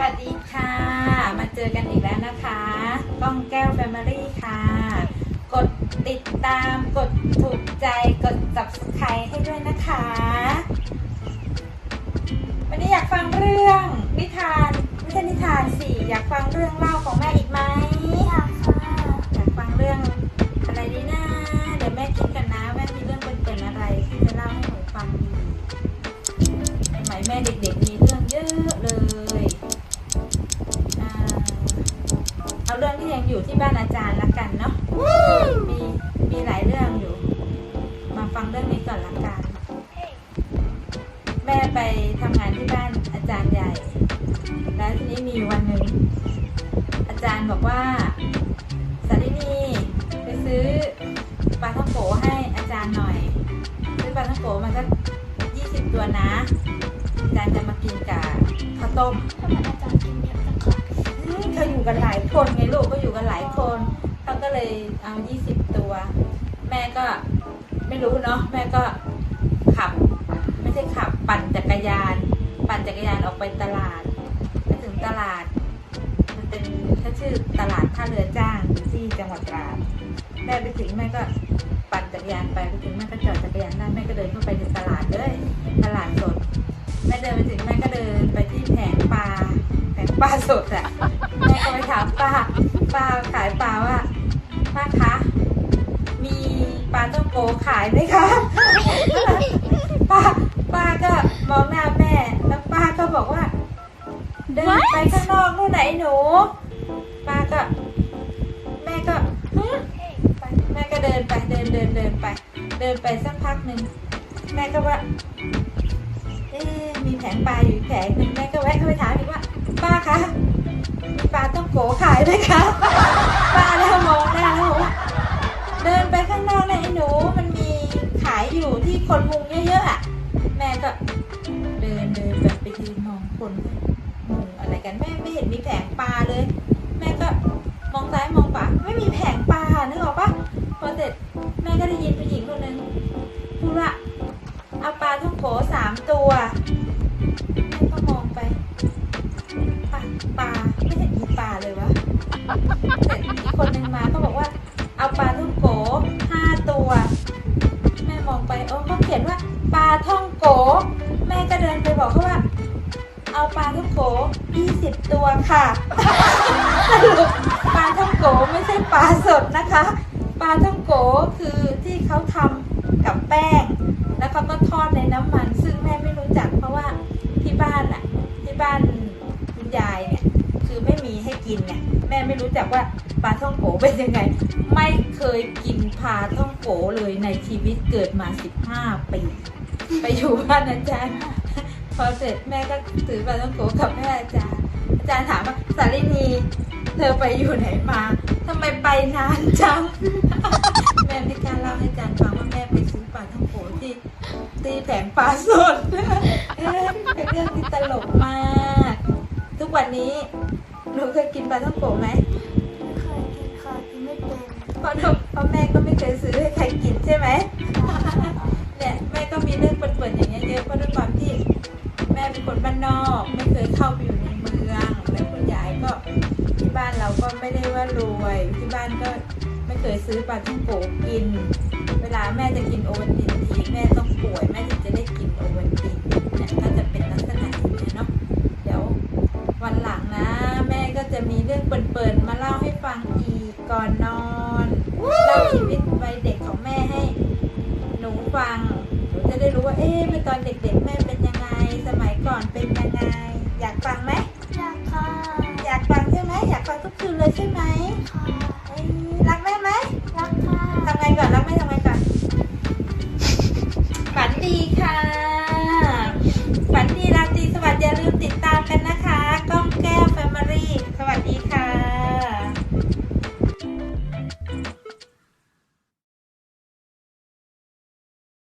วัสดีค่ะ มาเจอกันอีกแล้วนะคะก้องแก้วแฟมิลี่ค่ะ กดติดตาม กดถูกใจ กด subscribe ให้ด้วยนะคะ วันนี้อยากฟังเรื่องนิทานไม่ใช่นิทานสิ อยากฟังเรื่องเล่าของแม่อีกไหม องที่ยังอยู่ที่บ้านอาจารย์ละกันเนาะมีมีหลายเรื่องอยู่ มาฟังเรื่องนี้ก่อนละกัน แม่ไปทำงานที่บ้านอาจารย์ใหญ่ แล้วทีนี้มีอยู่วันหนึ่งอาจารย์บอกว่าสารินีไปซื้อปลาท่องโกให้อาจารย์หน่อย ซื้อปลาท่องโกมาสักยี่สิบตัวนะ อาจารย์จะมากินกับข้าวต้มทำไมอาจารย์กินเยอะจังคะอืม เขาอยู่กันหลายคนไงลูกก็อยู่กันหลายคนเขาก็เลยเอายี่สิบตัว แม่ก็ไม่รู้เนาะแม่ก็ขับ ไม่ใช่ขับปั่นจักรยาน ปั่นจักรยานออกไปตลาดไปถึงตลาด มันเป็นถ้าชื่อตลาดท่าเรือจ้างที่จังหวัดตราดแม่ไปถึงแม่ก็ปั่นจักรยานไปไปถึงแม่ก็จอดจักรยานได้แม่ก็เดินเข้าไปในตลาดเลยตลาดสดแม่เดินไปถึงแม่ก็เดินไปที่แผงปลาแผงปลาสดอะ แม่ก็ไปถามป้าป้าขายปลาว่าป้าคะมีปลาต้องโกขายไหมคะป้าป้าก็มองหน้าแม่แล้วป้าก็บอกว่า เดินไปข้างนอกนู่นไหนหนูป้าก็ แม่ก็แม่ก็เดินไปเดินเดินเดินไป เดินไปสักพักหนึ่งแม่ก็ว่าเอ๊มีแผงปลาอยู่แผงหนึ่งแม่ก็แวะเข้าไปถามายไหมคะป้าแล้วมองหน้าแล้วเดินไปข้างนอกนะไอ้หนูมันมีขายอยู่ที่คนมุงเยอะๆอะแม่ก็เดินเดินแบบไปยืนมองคนมุงอะไรกันแม่ไม่เห็นมีแผงปลาเลย แม่ก็มองซ้ายมองขวาไม่มีแผงปลานึกออกปะพอเสร็จแม่ก็ได้ยินผู้หญิงคนหนึ่งพูดว่าเอาปลาท่องโขสามตัว เอาปลาท่องโกยี่สิบตัวค่ะสรุปปลาท่องโกไม่ใช่ปลาสดนะคะ ปลาท่องโกคือที่เขาทำกับแป้ง แล้วเขาก็ทอดในน้ำมัน ซึ่งแม่ไม่รู้จักเพราะว่าที่บ้านอะที่บ้านคุณยายเนี่ยคือไม่มีให้กินไงแม่ไม่รู้จักว่าปลาท่องโกเป็นยังไง ไม่เคยกินปลาท่องโกเลยในชีวิตเกิดมา 15 ปี ไปอยู่บ้านอาจารย์ พอเสร็จแม่ก็ถือปลาท่องโกกับแม่อาจารย์ อาจารย์ถามว่าสารินีเธอไปอยู่ไหนมาทำไมไปนานจัง แม่ไม่กล้าเล่าให้อาจารย์ฟังว่าแม่ไปซื้อปลาท่องโกที่ตีแผงปลาสดเอ้ยเป็นเรื่องที่ตลกมาก ทุกวันนี้หนูเคยกินปลาท่องโกไหมไม่เคยกินค่ะกินไม่เป็นเพราะหนูเพราะแม่ก็ไม่เคยซื้อให้ บ้านเราก็ไม่ได้ว่ารวย ที่บ้านก็ไม่เคยซื้อปลาท่องโกกิน เวลาแม่จะกินโอวัลตินทีแม่ต้องป่วยแม่ถึงจะได้กินโอวัลตินเนี่ยก็จะเป็นลักษณะอย่างนี้เนาะเดี๋ยววันหลังนะ แม่ก็จะมีเรื่องเปิดๆมาเล่าให้ฟังอีกก่อนนอนเล่าชีวิตวัยเด็กของแม่ให้หนูฟังหนูจะได้รู้ว่าเอ๊ะเมื่อตอนเด็กๆแม่เป็นยังไง สมัยก่อนเป็นยังไง อยากฟังไหม ช่ไหม